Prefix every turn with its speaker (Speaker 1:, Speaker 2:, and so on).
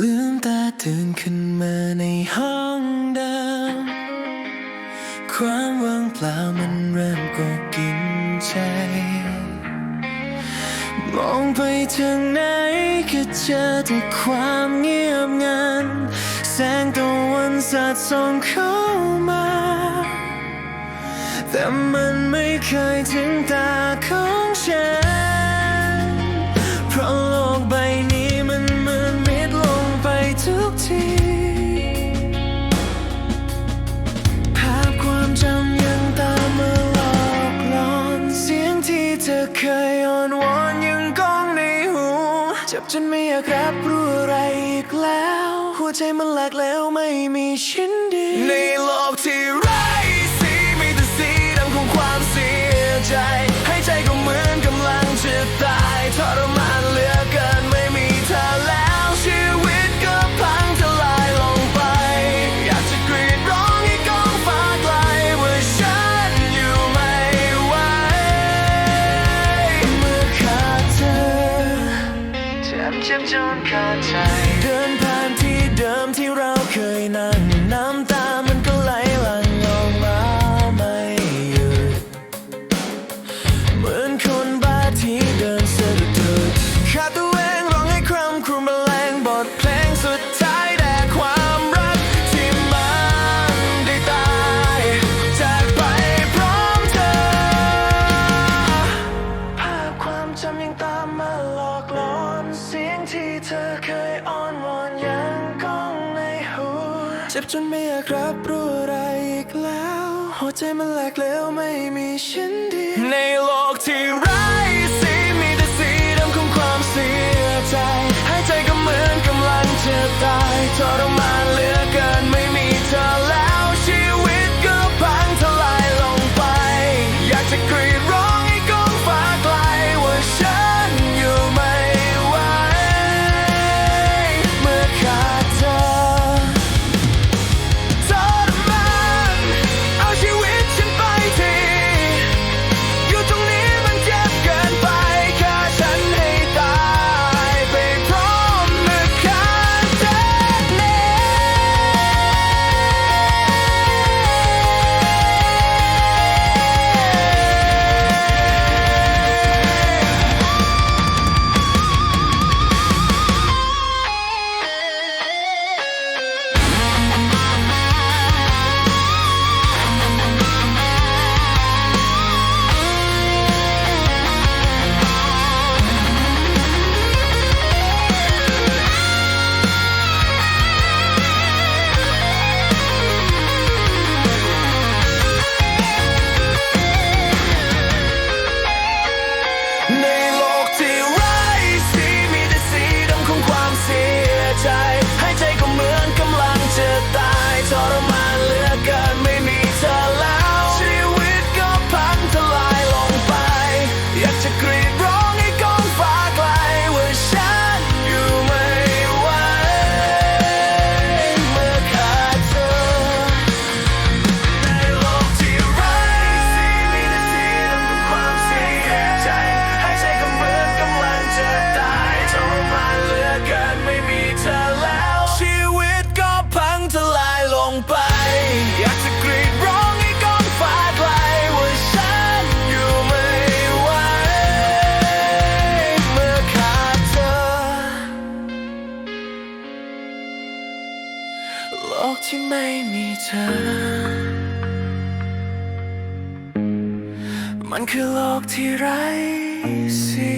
Speaker 1: ลืมตาตื่นขึ้นมาในห้องเดิมความว่างเปล่ามันเริ่มกดกินใจ มองไปทางไหนก็เจอแต่ความเงียบงัน แสงตะวันสาดส่องเข้ามา แต่มันไม่เคยถึงตาของ บจนไม่อยากรับรู้อะไรอีกแล้ว หัวใจมันแหลกแล้วไม่มีชิ้นดี ในโลกที่ ที่เดินสะดุดขาดตัวเองร้องให้คร่ำครวญบรรเลงบทเพลงสุดท้ายแต่ความรักที่มันได้ตายจากไปพร้อมเธอ ภาพความจำยังตามมาหลอกหลอนเสียงที่เธอเคยอ้อนวอนยังก้องในหูเจ็บจนไม่อยากรับรู้อะไรอีกแล้ว หัวใจมันแหลกแล้วไม่มีชิ้นดีในโลกที่ร้สี จะตายทรมานเหลือ ที่ไม่มีเธอ มันคือโลกที่ไร้สี